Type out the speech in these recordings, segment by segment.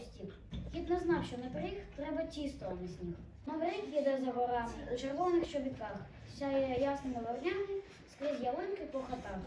стіг. Кіт не знав, що на пиріг треба тісто, а не сніг. Новий рік їде за горами у червоних чобітках, сяє ясними вогнями скрізь ялинки по хатах.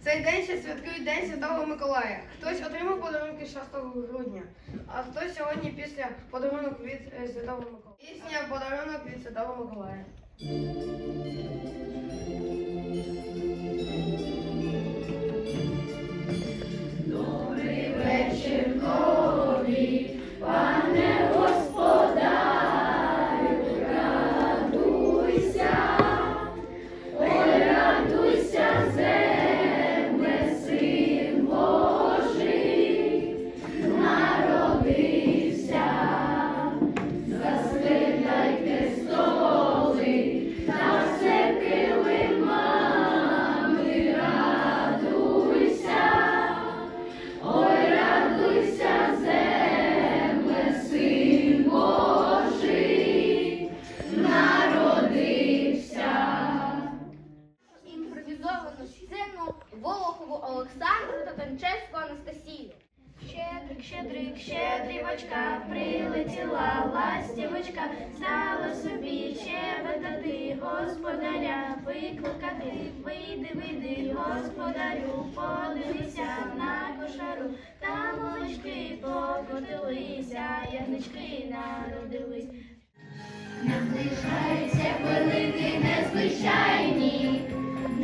В Цей день ще святкують День Святого Миколая. Хтось отримав подарунки 6 грудня, а хтось сьогодні після подарунок від е, Святого Миколая. Пісня подарунок від Святого Миколая. Імпровізовану сцену Волохову Олександру та Танчевську Анастасію. Щедрик, щедрик, щедрівочка, прилетіла ластівочка, стала собі щебетати, господаря викликати. Вийди, вийди, господарю, подивися на кошару, та молочки покотилися, ягнички народились. Наближаються хвилини незвичайні,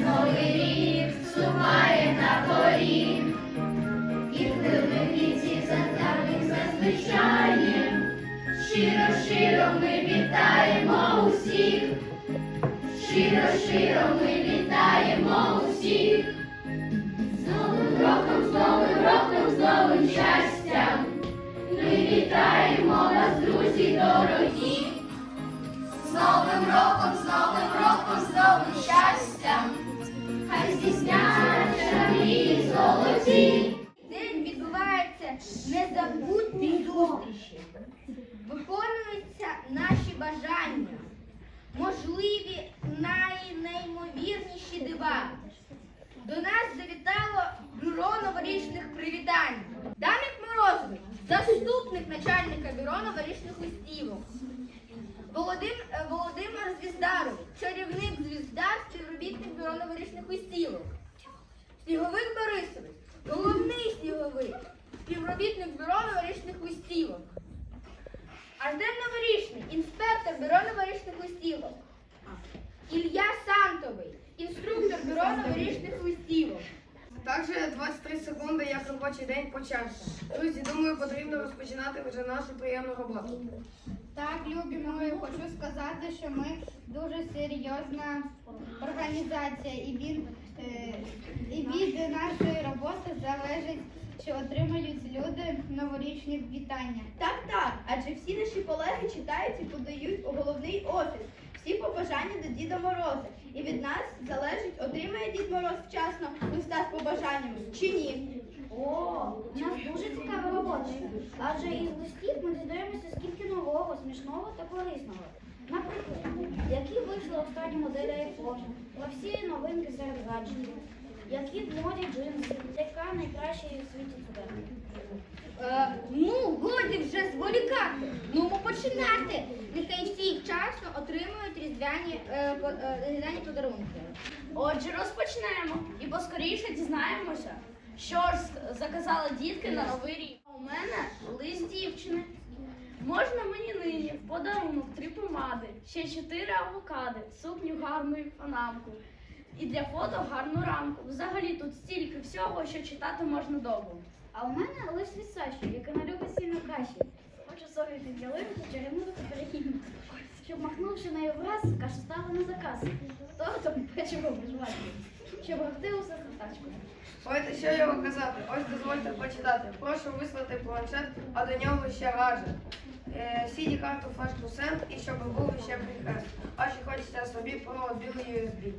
Новий рік вступає на поріг, і хвилини ці заставник зазвичаєм. Щиро, щиро ми вітаємо усіх, щиро, щиро ми вітаємо усіх. З Новим роком, з Новим роком, з новим щастям. Ми вітаємо вас, друзі дорогі. З Новим роком, можливі найнеймовірніші дива. До нас завітало бюро новорічних привітань. Дамік Морозовий, заступник начальника бюро новорічних листівок. Володим, е, Володимир Звіздаров, чарівник Звіздар, співробітник бюро новорічних листівок. Сніговик Борисович, головний сніговик, співробітник бюро новорічних листівок. Артем Новорічний, інспектор бюро новорічних листівок. Ілля Сантовий, інструктор бюро новорічних листівок. Так же 23 секунди, як робочий день почався. Друзі, думаю, потрібно розпочинати вже нашу приємну роботу. Так, любі мої, хочу сказати, що ми дуже серйозна організація, і від, е, і від нашої роботи залежить, чи отримають люди новорічні вітання. Так, так, адже всі наші колеги читають і подають у головний офіс всі побажання до Діда Мороза. І від нас залежить, отримає Дід Мороз вчасно листа з побажаннями чи ні. О, у нас дуже цікава робота. Адже із листів ми дізнаємося, скільки нового, смішного та корисного. Наприклад, які вийшли останні моделі iPhone, про всі новинки серед гаджетів, які в моді джинси, яка найкраща у світі цукерка. Е, ну, годі вже зволікати. Ну, ми починати. Нехай всі вчасно отримують різдвяні, е, по- е, різдвяні подарунки. Отже, розпочнемо і поскоріше дізнаємося, що ж заказали дітки на новий рік. А У мене лист дівчини. Можна мені нині в подарунок три помади, ще чотири авокади, сукню гарну і панамку. І для фото гарну рамку. Взагалі тут стільки всього, що читати можна довго. А у мене лист від Саші, яка не любить сильно каші. Хочу сорити ялинку, чарівну та перехідну. Щоб махнувши нею враз, кашу стала на заказ. Тортом печиво бажвати. Щоб грати усе тачку. Ой, що його казати? Ось дозвольте почитати. Прошу вислати планшет, а до нього ще гаджет. Е, CD карту флешку сенд і щоб був ще прихрест. А чи хочеться собі про білий USB.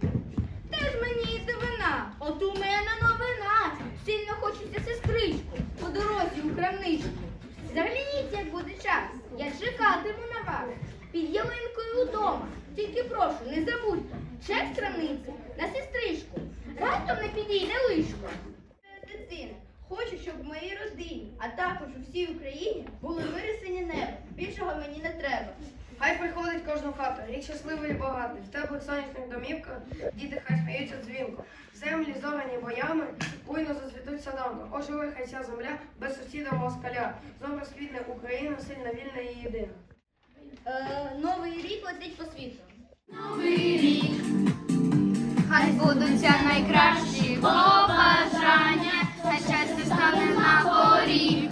Теж мені дивина. От у мене новина. Сильно хочеться сестричку по дорозі у крамничку. Загляніть, як буде час. Я чекатиму на вас. Під ялинкою вдома. Тільки прошу, не забудьте. З крамниці на сестричку. Раптом не підійде лишко. Дитина, Хочу, щоб в моїй родині, а також у всій Україні були мир і синє небо. Більшого мені не треба. Хай приходить кожну хату, рік щасливий і багатий, в теплих сонячних домівках діти хай сміються дзвінко. Землі зорені боями, буйно зацвітуть садами. Оживе хай ця земля без сусіда москаля. Знов розквітне Україна, сильна, вільна і єдина. Е, новий рік летить по світу. Новий рік. Хай збудуться найкращі побажання, хай щастя стане на поріг.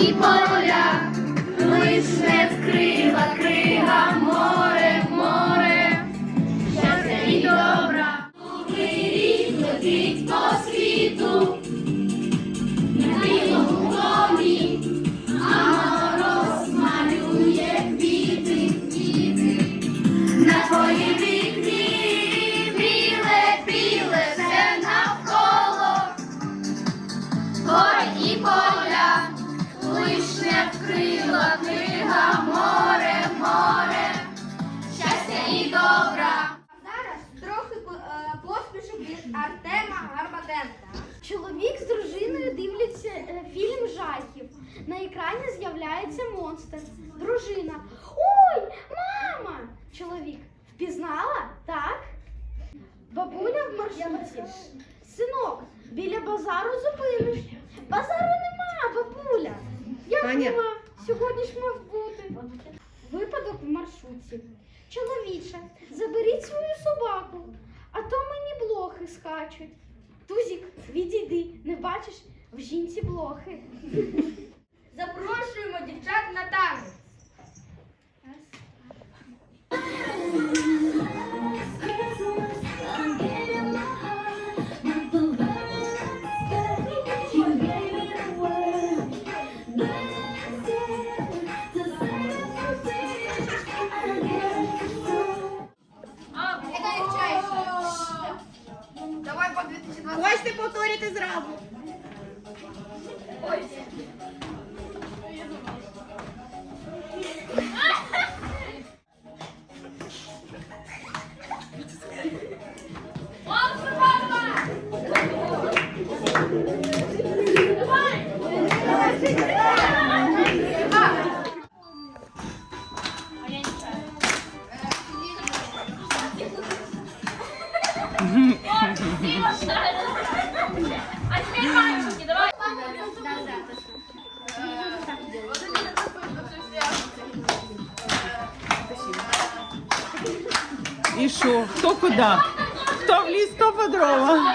І поля, лиш не вкрила крига, добра. Зараз трохи е, поспішок від Артема Гарбатенка. Чоловік з дружиною дивляться е, фільм жахів. На екрані з'являється монстр. Дружина. Ой, мама! Чоловік. Впізнала? Так? Бабуля в маршрутці. Синок, біля базару зупиниш. Базару нема, бабуля. Як нема? Сьогодні ж мав бути. Випадок в маршрутці. Чоловіче, заберіть свою собаку, а то мені блохи скачуть. Тузік, відійди, не бачиш, в жінці блохи. Запрошуємо дівчат на танець. Давай по 2020. Хочете повторити зразу? А І? Хто куди? Хто в ліс, хто по дрова?